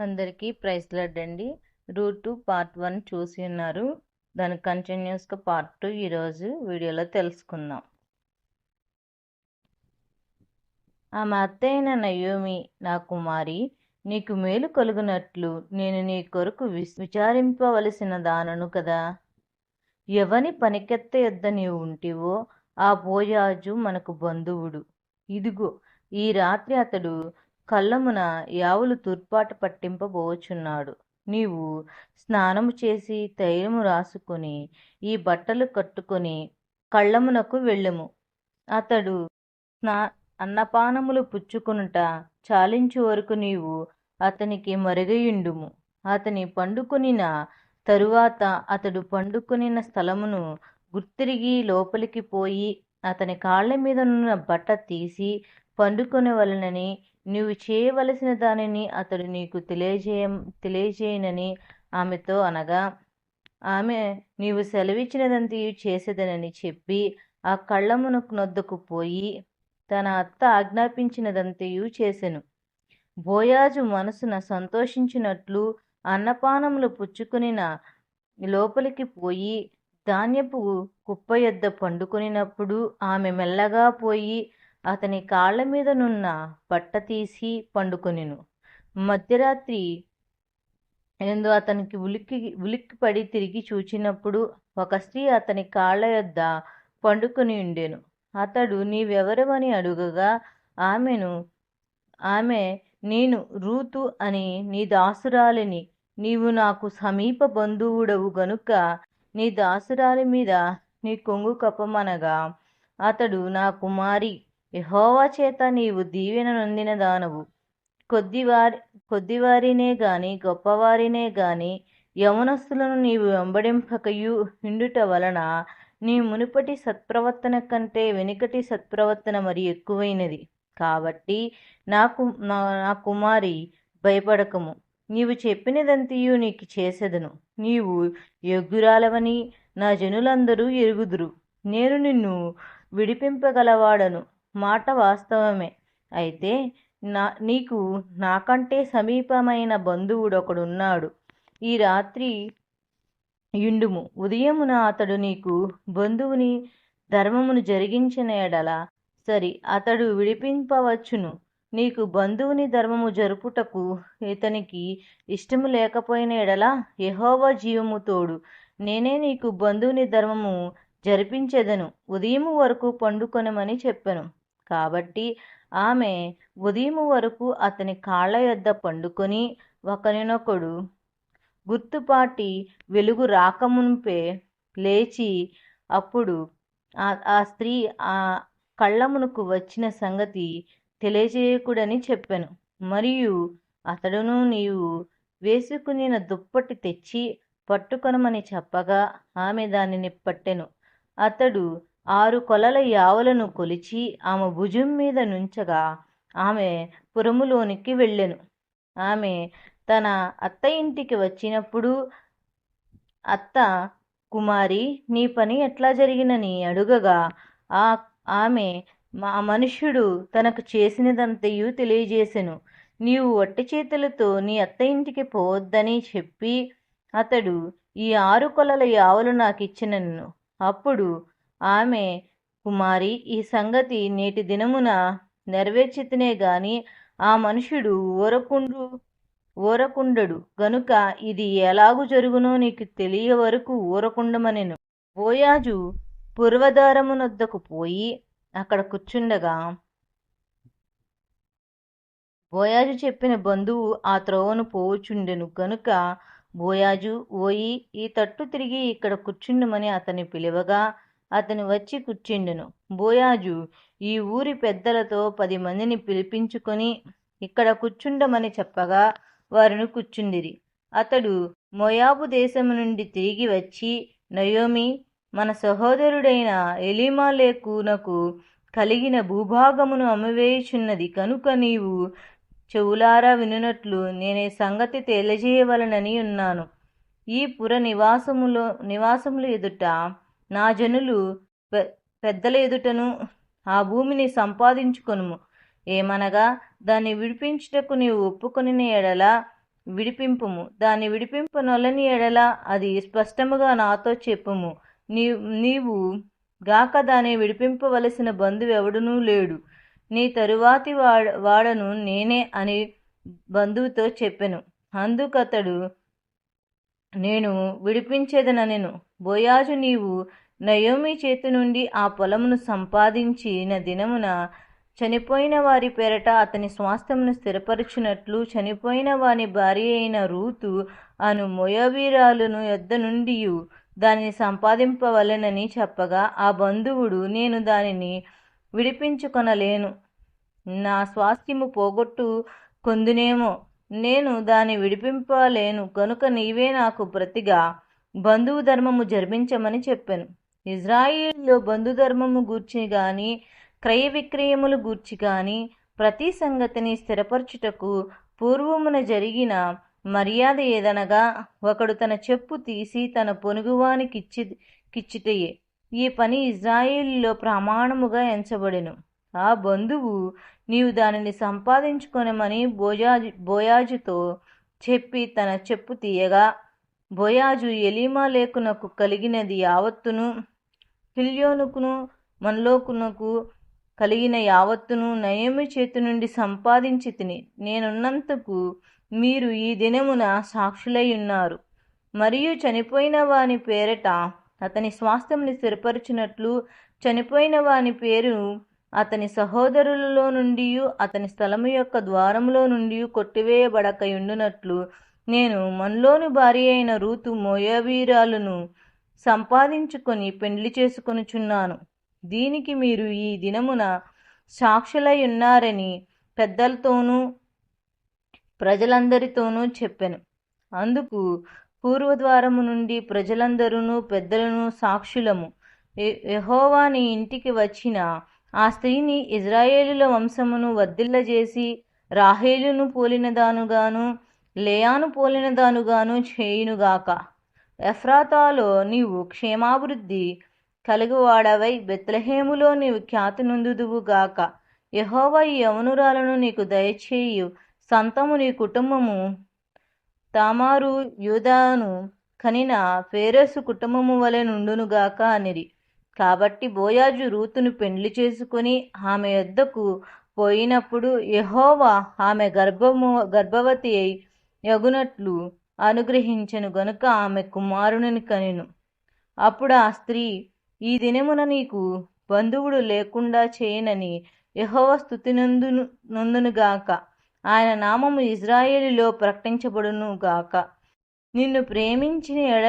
అందరికీ ప్రైస్ లడ్ అండి. Ruth two part one చూసి ఉన్నారు. దాని కంటిన్యూస్గా పార్ట్ టూ ఈరోజు వీడియోలో తెలుసుకుందాం. ఆమె అత్తైన నయోమి నా కుమారి నీకు మేలు కలుగునట్లు నేను నీ కొరకు విస్- విచారింపవలసిన దానను కదా. ఎవని పనికెత్త యొద్ద నీవు ఉంటివో ఆ పోయాజు మనకు బంధువుడు. ఇదిగో ఈ రాత్రి అతడు కళ్ళమున యావులు తుర్పాటు పట్టింపబోచున్నాడు. నీవు స్నానము చేసి తైలము రాసుకొని ఈ బట్టలు కట్టుకొని కళ్ళమునకు వెళ్ళెము. అతడు స్నా అన్నపానములు పుచ్చుకొనుట చాలించు వరకు నీవు అతనికి మరుగయుండుము. అతని పండుకొనిన తరువాత అతడు పండుకొనిన స్థలమును గుర్తిరిగి లోపలికి పోయి అతని కాళ్ళ మీద ఉన్న బట్ట తీసి పండుకొనవలనని నీవు చేయవలసిన దానిని అతడు నీకు తెలియజేయ తెలియజేయనని ఆమెతో అనగా ఆమె నీవు సెలవిచ్చినదంతయు చేసేదనని చెప్పి ఆ కళ్ళమును నొద్దకు పోయి తన అత్త ఆజ్ఞాపించినదంతయు చేసెను. బోయాజు మనసున సంతోషించినట్లు అన్నపానములు పుచ్చుకునిన లోపలికి పోయి ధాన్యపు కుప్ప యొద్ద పండుకొనినప్పుడు ఆమె మెల్లగా పోయి అతని కాళ్ళ మీద నున్న బట్ట తీసి పండుకొనెను. మధ్యరాత్రి ఎందు అతనికి ఉలిక్కి ఉలిక్కిపడి తిరిగి చూచినప్పుడు ఒక స్త్రీ అతని కాళ్ళ యొద్ద పండుకొని ఉండెను. అతడు నీవెవరవని అడుగగా? ఆమెను ఆమె నేను రూతు అని నీ దాసురాలిని. నీవు నాకు సమీప బంధువుడవు గనుక నీ దాసురాలి మీద నీ కొంగు కప్పమనగా అతడు నా కుమారి యెహోవా చేత నీవు దీవెన నొందిన దానవు. కొద్దివారి కొద్దివారినే గాని గొప్పవారినే గాని యవనస్తులను నీవు వెంబడింపకయు హిండుట వలన నీ మునుపటి సత్ప్రవర్తన కంటే వెనుకటి సత్ప్రవర్తన మరి ఎక్కువైనది. కాబట్టి నాకు నా నా కుమారి భయపడకము. నీవు చెప్పినదంతయు నీకు చేసెదను. నీవు యోగ్యురాలవని నా జనులందరూ ఎరుగుదురు. నేను నిన్ను విడిపింపగలవాడను. మాట వాస్తవమే. అయితే నా నీకు నాకంటే సమీపమైన బంధువుడు ఒకడున్నాడు. ఈ రాత్రి యుండుము. ఉదయమున అతడు నీకు బంధువుని ధర్మమును జరిగించిన ఎడల సరి అతడు విడిపింపవచ్చును. నీకు బంధువుని ధర్మము జరుపుటకు ఇతనికి ఇష్టము లేకపోయిన ఎడల యహోవా జీవము తోడు నేనే నీకు బంధువుని ధర్మము జరిపించెదను. ఉదయము వరకు పండుకొనమని చెప్పెను. కాబట్టి ఆమె ఉదయం వరకు అతని కాళ్ళ యొద్ద పండుకొని ఒకరినొకడు గుర్తుపాటి వెలుగు రాకమునుపే లేచి అప్పుడు ఆ ఆ స్త్రీ ఆ కళ్ళమునకు వచ్చిన సంగతి తెలియజేయకుడని చెప్పాను. మరియు అతడును నీవు వేసుకునిన దుప్పటి తెచ్చి పట్టుకొనమని చెప్పగా ఆమె దానిని పట్టెను. అతడు ఆరు కొలల యావలను కొలిచి ఆమె భుజం మీద నుంచగా ఆమె పురములోనికి వెళ్ళెను. ఆమె తన అత్త ఇంటికి వచ్చినప్పుడు అత్త కుమారి నీ పని ఎట్లా జరిగినని అడుగగా ఆ ఆమె మా మనుష్యుడు తనకు చేసినదంతయు తెలియజేసెను. నీవు వట్టి చేతులతో నీ అత్త ఇంటికి పోవద్దని చెప్పి అతడు ఈ ఆరు కొలల యావలు నాకు ఇచ్చినను అప్పుడు ఆమె కుమారి ఈ సంగతి నేటి దినమున నెరవేర్చితనే గాని ఆ మనుషుడు ఊరకుండు ఊరకుండడు గనుక ఇది ఎలాగు జరుగునో నీకు తెలియ వరకు ఊరకుండమనెను బోయాజు పూర్వధారమునొద్దకు పోయి అక్కడ కూర్చుండగా బోయాజు చెప్పిన బంధువు ఆ త్రోవను పోవుచుండెను. గనుక బోయాజు ఓయి ఈ తట్టు తిరిగి ఇక్కడ కూర్చుండమని అతని పిలువగా అతను వచ్చి కూర్చుండెను. బోయాజు ఈ ఊరి పెద్దలతో పది మందిని పిలిపించుకొని ఇక్కడ కూర్చుండమని చెప్పగా వారిని కూర్చుండిరి. అతడు మొయాబు దేశం నుండి తిరిగి వచ్చి నయోమి మన సహోదరుడైన ఎలిమాలేకునకు కలిగిన భూభాగమును అమ్మివేయుచున్నది. కనుక నీవు చెవులారా వినునట్లు నేనే సంగతి తెలియజేయవలనని ఉన్నాను. ఈ పుర నివాసములో నివాసములు ఎదుట నా జనులు పె- పెద్దల ఎదుటను ఆ భూమిని సంపాదించుకొనుము. ఏమనగా దాన్ని విడిపించుటకు నీవు ఒప్పుకొనిన ఎడల విడిపింపుము. దాని విడిపింపు నొలని ఎడల అది స్పష్టముగా నాతో చెప్పుము. నీ నీవు గాక దాన్ని విడిపింపవలసిన బంధువెవడునూ లేడు. నీ తరువాతి వాడ వాడను నేనే అని బంధువుతో చెప్పెను. అందుకతడు నేను విడిపించేదనెను బోయాజు నీవు నయోమి చేతి నుండి ఆ పొలమును సంపాదించిన దినమున చనిపోయిన వారి పేరట అతని స్వాస్థ్యమును స్థిరపరిచినట్లు చనిపోయిన వాని భార్య అయిన రూతు అను మొయవీరాలను యొద్ద నుండి దానిని సంపాదింపవలెనని చెప్పగా ఆ బంధువుడు నేను దానిని విడిపించుకొనలేను. నా స్వాస్థ్యము పోగొట్టు కొందునేమో నేను దాన్ని విడిపింపలేను కనుక నీవే నాకు ప్రతిగా బంధువు ధర్మము జరిపించమని చెప్పాను. ఇజ్రాయిల్లో బంధుధర్మము గూర్చి కానీ క్రయ విక్రయములు గూర్చి కానీ ప్రతి సంగతిని స్థిరపరచుటకు పూర్వమున జరిగిన మర్యాద ఏదనగా ఒకడు తన చెప్పు తీసి తన పొనుగువానికిచ్చి కిచ్చుటయే ఈ పని ఇజ్రాయిల్లో ప్రమాణముగా ఎంచబడెను. ఆ బంధువు నీవు దానిని సంపాదించుకొనమని బోయాజు బోయాజుతో చెప్పి తన చెప్పు తీయగా బోయాజు ఎలీమా లేకునకు కలిగినది యావత్తును కిల్యోనుకును మన్లోకునకు కలిగిన యావత్తును నయమి చేతి నుండి సంపాదించి తిని నేనున్నంతకు మీరు ఈ దినమున సాక్షులై ఉన్నారు. మరియు చనిపోయిన వాని పేరట అతని స్వాస్థ్యంని స్థిరపరిచినట్లు చనిపోయిన వాని పేరు అతని సహోదరులలో నుండి అతని స్థలము యొక్క ద్వారములో నుండి కొట్టివేయబడకయుండునట్లు నేను మనలోని భార్య అయిన రూతు మోయవీరాలను సంపాదించుకొని పెండ్లి చేసుకొనుచున్నాను. దీనికి మీరు ఈ దినమున సాక్షులై ఉన్నారని పెద్దలతోనూ ప్రజలందరితోనూ చెప్పాను. అందుకు పూర్వద్వారము నుండి ప్రజలందరూ పెద్దలను సాక్షులము. యహోవా నీ ఇంటికి వచ్చిన ఆ స్త్రీని ఇజ్రాయేలుల వంశమును వర్ధిల్లజేసి రాహేలును పోలినదానుగాను లేయాను పోలినదానుగాను చేయునుగాక. ఎఫ్రాతాలో నీవు క్షేమాభివృద్ధి కలుగువాడవై బెత్లహేములో నీవు ఖ్యాతి నొందుదువుగాక యహోవ ఈ యవనురాలను నీకు దయచేయు. సంతము నీ కుటుంబము తామారు యూదాను కనిన ఫేరసు కుటుంబము వలె నుండునుగాక అనిరి. కాబట్టి బోయాజు రూతును పెండ్లి చేసుకుని ఆమె యొద్దకు పోయినప్పుడు యహోవా ఆమె గర్భము గర్భవతి అయి యగునట్లు అనుగ్రహించను గనుక ఆమె కుమారుని కనెను. అప్పుడు ఆ స్త్రీ ఈ దినమున నీకు బంధువుడు లేకుండా చేయనని యహోవ స్థుతి నందును నందునుగాక ఆయన నామము ఇజ్రాయేలులో ప్రకటించబడును గాక. నిన్ను ప్రేమించిన ఎడ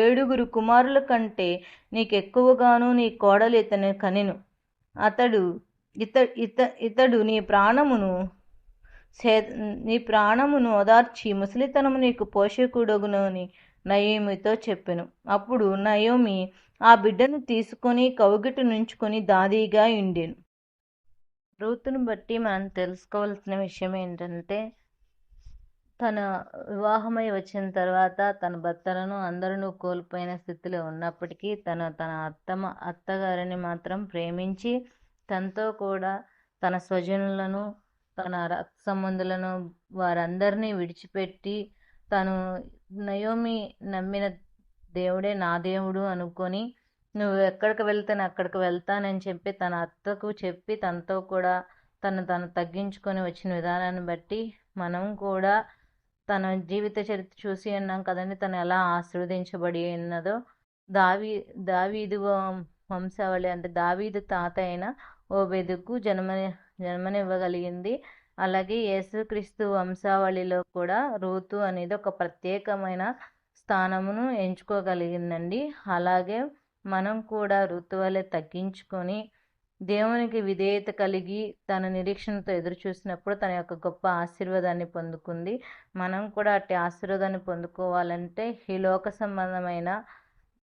ఏడుగురు కుమారుల కంటే నీకెక్కువగాను నీ కోడలు ఇతని కనెను. అతడు ఇత ఇత ఇతడు నీ ప్రాణమును సే నీ ప్రాణమును ఓదార్చి ముసలితనము నీకు పోషకుడగునని నయోమితో చెప్పెను. అప్పుడు నయోమి ఆ బిడ్డను తీసుకొని కౌగిట నుంచుకొని దాదీగా ఉండెను రూతును బట్టి మనం తెలుసుకోవాల్సిన విషయం ఏంటంటే తన వివాహమై వచ్చిన తర్వాత తన భర్తలను అందరూ కోల్పోయిన స్థితిలో ఉన్నప్పటికీ తను తన అత్తమ్మ అత్తగారిని మాత్రం ప్రేమించి తనతో కూడా తన స్వజనులను తన రక్త సంబంధులను వారందరినీ విడిచిపెట్టి తను నయోమి నమ్మిన దేవుడే నా దేవుడు అనుకొని నువ్వు ఎక్కడికి వెళ్తే అక్కడికి వెళ్తానని చెప్పి తన అత్తకు చెప్పి తనతో కూడా తను తను తగ్గించుకొని వచ్చిన విధానాన్ని బట్టి మనం కూడా తన జీవిత చరిత్ర చూసి ఉన్నాం కదండి తను ఎలా ఆశీర్వదించబడి ఉన్నదో. దావీ దావీదు వంశావళి అంటే దావీదు తాత అయిన ఓబెదుకు జన్మని జన్మనివ్వగలిగింది. అలాగే యేసుక్రీస్తు వంశావళిలో కూడా రూతు అనేది ఒక ప్రత్యేకమైన స్థానమును ఎంచుకోగలిగిందండి. అలాగే మనం కూడా ఋతువులే తగ్గించుకొని దేవునికి విధేయత కలిగి తన నిరీక్షణతో ఎదురు చూసినప్పుడు తన యొక్క గొప్ప ఆశీర్వాదాన్ని పొందుకుంది. మనం కూడా అట్టి ఆశీర్వాదాన్ని పొందుకోవాలంటే ఈ లోక సంబంధమైన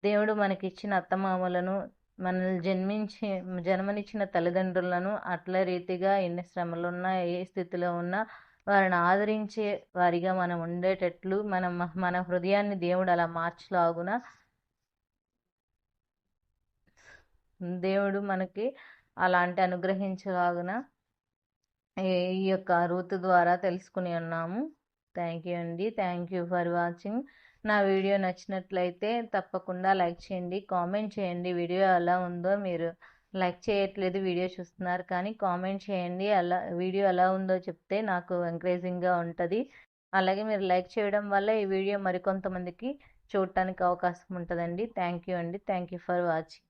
దేవుడు మనకిచ్చిన అత్తమామలను మనల్ని జన్మించి జన్మనిచ్చిన తల్లిదండ్రులను అట్ల రీతిగా ఎన్ని శ్రమలున్నా ఏ స్థితిలో ఉన్నా వారిని ఆదరించే వారిగా మనం ఉండేటట్లు మనం మన హృదయాన్ని దేవుడు అలా మార్చలాగున దేవుడు మనకి అలాంటి అనుగ్రహించలాగున ఈ యొక్క రూత్ ద్వారా తెలుసుకుని ఉన్నాము. థ్యాంక్ యూ అండి. థ్యాంక్ యూ ఫర్ వాచింగ్ నా వీడియో నచ్చినట్లయితే తప్పకుండా లైక్ చేయండి కామెంట్ చేయండి. వీడియో ఎలా ఉందో మీరు లైక్ చేయట్లేదు వీడియో చూస్తున్నారు కానీ కామెంట్ చేయండి. అలా వీడియో ఎలా ఉందో చెప్తే నాకు ఎంకరేజింగ్గా ఉంటుంది. అలాగే మీరు లైక్ చేయడం వల్ల ఈ వీడియో మరికొంతమందికి చూడటానికి అవకాశం ఉంటుందండి. థ్యాంక్ యూ అండి. Thank you for watching